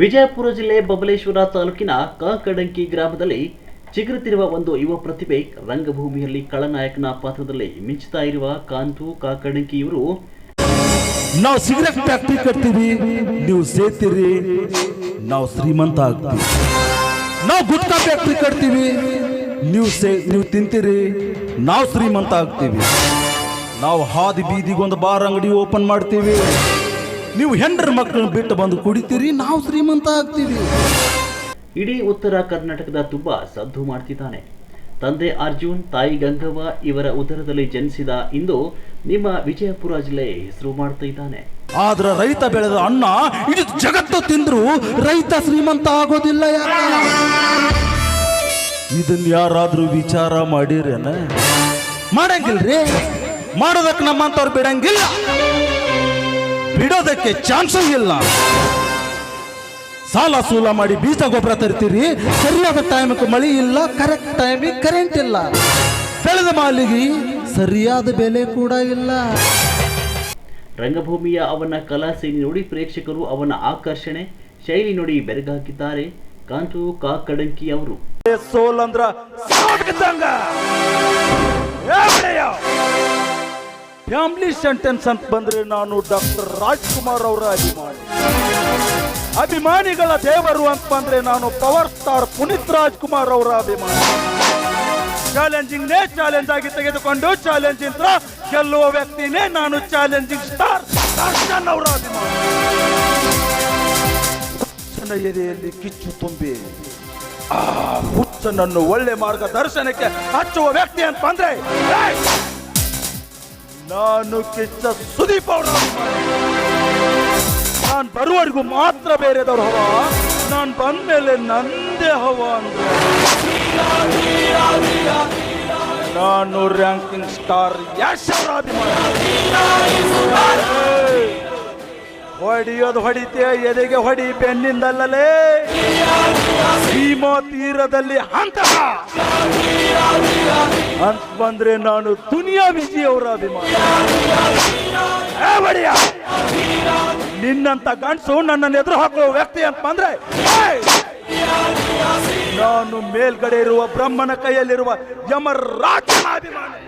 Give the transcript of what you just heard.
ವಿಜಯಪುರ ಜಿಲ್ಲೆ ಬಬಲೇಶ್ವರ ತಾಲೂಕಿನ ಕಾಕಡಂಕಿ ಗ್ರಾಮದಲ್ಲಿ ಚಿಗುರುತ್ತಿರುವ ಒಂದು ಯುವ ಪ್ರತಿಭೆ ರಂಗಭೂಮಿಯಲ್ಲಿ ಕಳನಾಯಕನ ಪಾತ್ರದಲ್ಲಿ ಮಿಂಚುತ್ತಾ ಇರುವ ಕಾಂತು ಕಾಕಡಂಕಿ ಇವರು ನಾವು ಸಿಗರೆಟ್ ಫ್ಯಾಕ್ಟ್ರಿ ಕಟ್ತೀವಿ, ನೀವು ಸೇತೀರಿ ನಾವು ಶ್ರೀಮಂತ ಆಗ್ತೀವಿ. ನಾವು ಗುಟ್ಕಾ ಫ್ಯಾಕ್ಟ್ರಿ ಕಟ್ತೀವಿ, ನೀವು ಸೇ, ನೀವು ತಿಂತೀರಿ, ನಾವು ಶ್ರೀಮಂತ ಆಗ್ತೀವಿ. ನಾವು ಹಾದಿ ಬೀದಿಗೊಂದು ಬಾರ್ ಅಂಗಡಿ ಓಪನ್ ಮಾಡ್ತೀವಿ. ನೀವು ಹೆಂಡ್ರ ಮಕ್ಕಳನ್ನ ಬಿಟ್ಟು ಬಂದು ಕುಡಿತೀರಿ ನಾವು ಶ್ರೀಮಂತ ಆಗ್ತೀವಿ. ಇಡೀ ಉತ್ತರ ಕರ್ನಾಟಕದ ತುಂಬ ಸದ್ದು ಮಾಡ್ತಿದ್ದಾನೆ. ತಂದೆ ಅರ್ಜುನ್ ತಾಯಿ ಗಂಗವ್ವ ಇವರ ಉದರದಲ್ಲಿ ಜನಿಸಿದ ಇಂದು ನಿಮ್ಮ ವಿಜಯಪುರ ಜಿಲ್ಲೆ ಹೆಸರು ಮಾಡ್ತಾ ಇದ್ದಾನೆ. ಆದ್ರ ರೈತ ಬೆಳೆದ ಅಣ್ಣ ಇಡೀ ಜಗತ್ತು ತಿಂದ್ರು ರೈತ ಶ್ರೀಮಂತ ಆಗೋದಿಲ್ಲ ಇದನ್ನ ಯಾರಾದ್ರೂ ವಿಚಾರ ಮಾಡಿರೇನ? ಮಾಡಂಗಿಲ್ರಿ? ಮಾಡೋದಕ್ಕೆ ನಮ್ಮಂತವ್ರು ಬಿಡಂಗಿಲ್ಲ. ಬಿಡೋದಕ್ಕೆ ಚಾನ್ಸೂ ಇಲ್ಲ. ಸಾಲ ಸೂಲ ಮಾಡಿ ಬೀಜ ಗೊಬ್ಬರ ತರ್ತೀರಿ. ಸರಿಯಾದ ಟೈಮ್ಗೆ ಮಳಿ ಇಲ್ಲ ಕರೆಕ್ಟ್ ಟೈಮಿಗೆ ಕರೆಂಟ್ ಇಲ್ಲ. ಬೆಳೆದ ಮಾಲಿಗೆ ಸರಿಯಾದ ಬೆಲೆ ಕೂಡ ಇಲ್ಲ. ರಂಗಭೂಮಿಯ ಅವನ ಕಲಾ ಶೈಲಿ ನೋಡಿ ಪ್ರೇಕ್ಷಕರು ಅವನ ಆಕರ್ಷಣೆ ಶೈಲಿ ನೋಡಿ ಬೆರಗಾಕಿದ್ದಾರೆ ಕಾಂತು ಕಾಕಡಂಕಿ ಅವರು. ಸೋಲ್ ಅಂದ್ರ ಫ್ಯಾಮಿಲಿ ಸೆಂಟೆನ್ಸ್ ಅಂತ ಬಂದ್ರೆ ನಾನು ಡಾಕ್ಟರ್ ರಾಜ್ಕುಮಾರ್ ಅವರ ಅಭಿಮಾನಿ. ಅಭಿಮಾನಿಗಳ ದೇವರು ಅಂತ ಬಂದ್ರೆ ನಾನು ಪವರ್ ಸ್ಟಾರ್ ಪುನೀತ್ ರಾಜ್ಕುಮಾರ್ ಅವರ ಅಭಿಮಾನಿ. ಚಾಲೆಂಜಿಂಗ್ ನೇ ಚಾಲೆಂಜ್ ಆಗಿ ತೆಗೆದುಕೊಂಡು ಚಾಲೆಂಜ್ ಇದ್ರ ಗೆಲ್ಲುವ ವ್ಯಕ್ತಿನೇ ನಾನು ಚಾಲೆಂಜಿಂಗ್ ಸ್ಟಾರ್ ದರ್ಶನ್ ಅವರ ಅಭಿಮಾನಿ. ಎದೆಯಲ್ಲಿ ಕಿಚ್ಚು ತುಂಬಿ, ಆ ಹುಚ್ಚನನ್ನು ಒಳ್ಳೆ ಮಾರ್ಗದರ್ಶನಕ್ಕೆ ಹಚ್ಚುವ ವ್ಯಕ್ತಿ ಅಂತ ಬಂದ್ರೆ! ನಾನು ಕಿಚ್ಚ ಸುದೀಪ್ ಅವರ ನಾನು ಬರುವವರೆಗೂ ಮಾತ್ರ ಬೇರೆದವರು ಹವ. ನಾನು ಬಂದ್ಮೇಲೆ ನಂದೇ ಹವ ಅಂತ ನಾನು ರ್ಯಾಂಕಿಂಗ್ ಸ್ಟಾರ್ ಯಶ್ ಅವರ ಅಭಿಮಾನಿ! ಹೊಡಿಯೋದು ಹೊಡಿತೆ, ಎದೆಗೆ ಹೊಡಿ, ಬೆನ್ನಿಂದಲ್ಲಲೇ ಭೀಮಾ ತೀರದಲ್ಲಿ ಹಂತ ಅಂತ ಬಂದ್ರೆ ನಾನು ದುನಿಯಾ ವಿಜಿ ಅವರ ಅಭಿಮಾನಿ ಏ ಒಡೆಯ! ನಿನ್ನಂತ ಗಂಡಸು ನನ್ನನ್ನು ಎದುರು ಹಾಕುವ ವ್ಯಕ್ತಿ ಅಂತ ಬಂದ್ರೆ! ನಾನು ಮೇಲ್ಗಡೆ ಇರುವ ಬ್ರಹ್ಮನ ಕೈಯಲ್ಲಿರುವ ಯಮರಾಜನ ಅಭಿಮಾನಿ